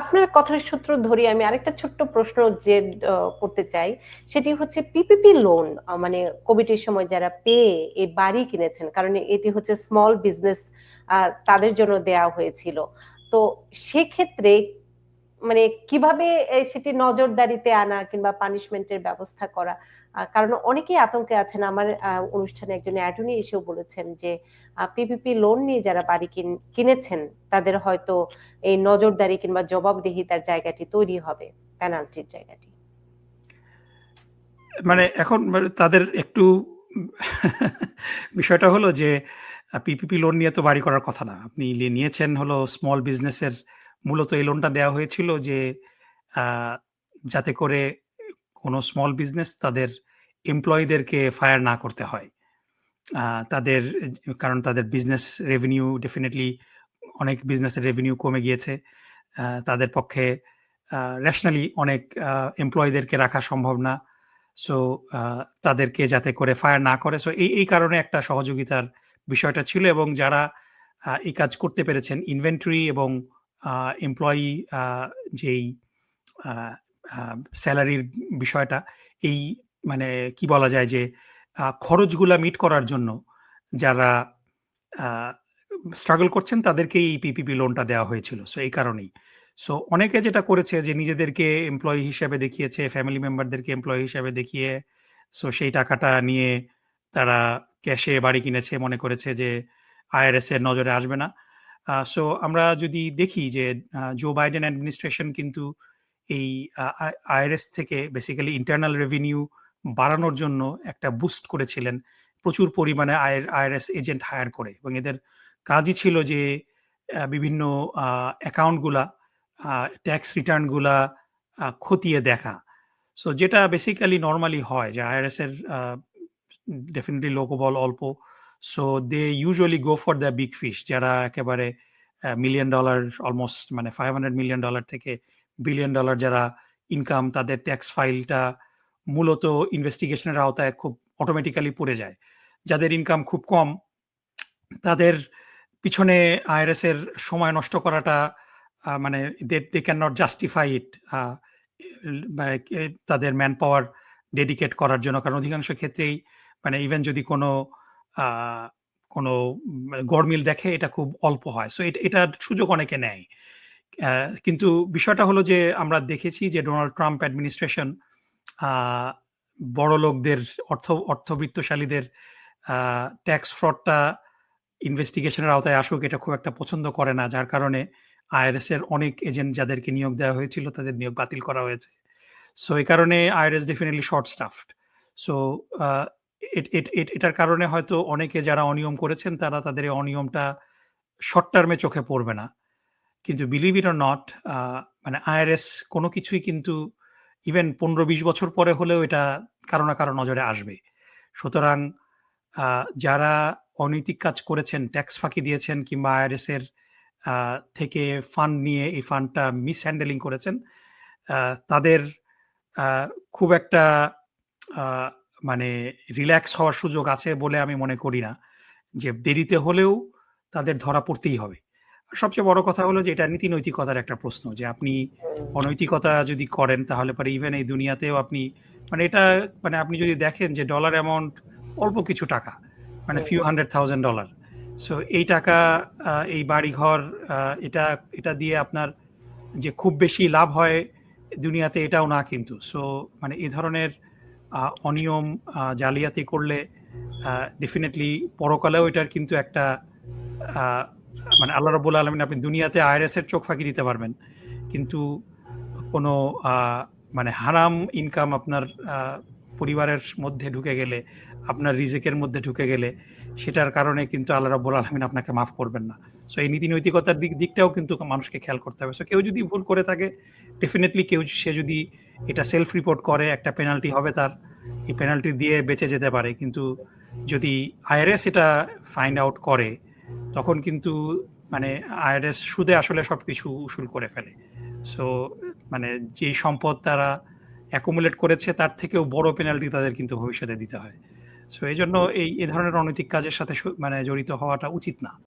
আপনার কথার সূত্র ধরি আমি আরেকটা ছোট্ট প্রশ্ন যে করতে চাই। সেটি হচ্ছে পিপিপি লোন মানে কোভিড এর সময় যারা পেয়ে এই বাড়ি কিনেছেন। কারণ এটি হচ্ছে স্মল বিজনেস তাদের জন্য দেয়া হয়েছিল। তো সেক্ষেত্রে মানে কীভাবে সেটি নজরদারিতে আনা কিংবা পানিশমেন্টের ব্যবস্থা করা। কারণ অনেকেই আতঙ্কে আছেন। আমার অনুষ্ঠানে একজন অ্যাটর্নি এসেও বলেছেন যে পিপিপি লোন নিয়ে যারা বাড়ি কিন, কিনেছেন, তাদের হয়তো এই নজরদারি কিংবা জবাবদিহিতার জায়গাটি তৈরি হবে। পেনাল্টির জায়গাটি। মানে এখন মানে তাদের একটু, বিষয়টা হলো যে পিপিপি লোন নিয়ে তো বাড়ি করার কথা না। আপনি নিয়েছেন হলো স্মল বিজনেসের এর মূলত এই লোনটা দেওয়া হয়েছিল যে যাতে করে কোনো স্মল বিজনেস তাদের এমপ্লয়িদেরকে ফায়ার না করতে হয়। তাদের কারণ তাদের বিজনেস রেভিনিউ ডেফিনেটলি অনেক বিজনেসের রেভিনিউ কমে গিয়েছে। তাদের পক্ষে রেশনালি অনেক এমপ্লয়িদেরকে রাখা সম্ভব না। সো তাদেরকে যাতে করে ফায়ার না করে। সো এই, এই কারণে একটা সহযোগিতার বিষয়টা ছিল এবং যারা এই কাজ করতে পেরেছেন ইনভেন্টরি এবং এমপ্লয়ি যেই আ বিষয়টা এই মানে কি বলা যায় যে খরচগুলা মিট করার জন্য যারা স্ট্রাগল করছেন তাদেরকেই এই পিপিপি লোনটা দেওয়া হয়েছিল। সো এই কারণেই। সো অনেকে যেটা করেছে যে নিজেদেরকে এমপ্লয়ি হিসেবে দেখিয়েছে, ফ্যামিলি মেম্বারদেরকে এমপ্লয়ি হিসেবে দেখিয়ে সো সেই টাকাটা নিয়ে তারা ক্যাশে বাড়ি কিনেছে। মনে করেছে যে আইআরএস এর নজরে আসবে না। সো আমরা যদি দেখি যে জো বাইডেন অ্যাডমিনিস্ট্রেশন কিন্তু এই আইআরএস থেকে বেসিক্যালি ইন্টারনাল রেভিনিউ বাড়ানোর জন্য একটা বুস্ট করেছিলেন। প্রচুর পরিমাণে আইর আইআরএস এজেন্ট হায়ার করে এবং এদের কাজই ছিল যে বিভিন্ন, আ অ্যাকাউন্টগুলা, আ ট্যাক্স রিটার্নগুলা খতিয়ে দেখা। সো যেটা বেসিক্যালি নর্মালি হয় যে আইআরএস এর ডেফিনিটলি লোকবল অল্প। So they usually go for the big fish যারা একেবারে মিলিয়ন ডলার অলমোস্ট মানে $500,000,000 থেকে বিলিয়ন ডলার যারা ইনকাম তাদের ট্যাক্স ফাইলটা মূলত ইনভেস্টিগেশনের আওতায় খুব অটোমেটিক্যালি পড়ে যায়। যাদের ইনকাম খুব কম তাদের পিছনে আইআরএস এর সময় নষ্ট করাটা মানে they they can not justify it তাদের ম্যান পাওয়ার ডেডিকেট করার জন্য। কারণ অধিকাংশ ক্ষেত্রেই মানে ইভেন যদি কোন কোন গড়মিল দেখে এটা খুব অল্প হয়। সো এটা, এটার সুযোগ অনেকে নেয়। কিন্তু বিষয়টা হলো যে, আমরা দেখেছি যে ডোনাল্ড ট্রাম্প অ্যাডমিনিস্ট্রেশন আ বড়লোকদের অর্থ, অর্থবিত্তশালীদের ট্যাক্স ফ্রডটা ইনভেস্টিগেশনের আওতায় আসুক, এটা খুব একটা পছন্দ করে না। যার কারণে আইআরএস এর অনেক এজেন্ট যাদেরকে নিয়োগ দেওয়া হয়েছিল, তাদের নিয়োগ বাতিল করা হয়েছে। সো এই কারণে IRS definitely short staffed. So এটার কারণে হয়তো অনেকে যারা অনিয়ম করেছেন তারা তাদের এই অনিয়মটা শর্ট টার্মে চোখে পড়বে না। কিন্তু বিলিভ ইট নট মানে আইআরএস কোনো কিছুই কিন্তু ইভেন ১৫-২০ বছর পরে হলেও এটা কারও না কারও নজরে আসবে। সুতরাং যারা অনৈতিক কাজ করেছেন, ট্যাক্স ফাঁকি দিয়েছেন কিংবা আইআরএস এর থেকে ফান্ড নিয়ে এই ফান্ডটা মিস হ্যান্ডেলিং করেছেন, তাদের খুব একটা মানে রিল্যাক্স হওয়ার সুযোগ আছে বলে আমি মনে করি না। যে দেরিতে হলেও তাদের ধরা পড়তেই হবে। সবচেয়ে বড় কথা হলো যে এটা নীতি নৈতিকতার একটা প্রশ্ন যে আপনি অনৈতিকতা যদি করেন তাহলে পরে ইভেন এই দুনিয়াতেও আপনি মানে এটা মানে আপনি যদি দেখেন যে ডলার অ্যামাউন্ট অল্প কিছু টাকা। মানে few hundred thousand dollar. So এই টাকা এই বাড়িঘর এটা এটা দিয়ে আপনার যে খুব বেশি লাভ হয় দুনিয়াতে এটাও না কিন্তু। সো মানে এ ধরনের অনিয়ম জালিয়াতি করলে ডেফিনিটলি পরকালেও এটার কিন্তু একটা মানে আল্লাহ রাব্বুল আলামিন আপনি দুনিয়াতে আইআরএস এর চোখ ফাঁকি দিতে পারবেন। কিন্তু কোনো মানে হারাম ইনকাম আপনার পরিবারের মধ্যে ঢুকে গেলে, আপনার রিজেকের মধ্যে ঢুকে গেলে সেটার কারণে কিন্তু আল্লাহ রাব্বুল আলামিন আপনাকে মাফ করবেন না। সো এই নীতি নৈতিকতার দিক দিকটাও কিন্তু মানুষকে খেয়াল করতে হবে। সো কেউ যদি ভুল করে থাকে ডেফিনেটলি কেউ সে যদি এটা সেলফ রিপোর্ট করে একটা পেনাল্টি হবে তার। এই পেনাল্টি দিয়ে বেঁচে যেতে পারে। কিন্তু যদি আইআরএস এটা ফাইন্ড আউট করে, তখন কিন্তু মানে আইআরএস সুদে আসলে সব কিছু উসুল করে ফেলে। সো মানে যেই সম্পদ তারা অ্যাকুমুলেট করেছে, তার থেকেও বড় পেনাল্টি তাদের কিন্তু ভবিষ্যতে দিতে হয়। সো এই জন্য এই, এ ধরনের অনৈতিক কাজের সাথে মানে জড়িত হওয়াটা উচিত না।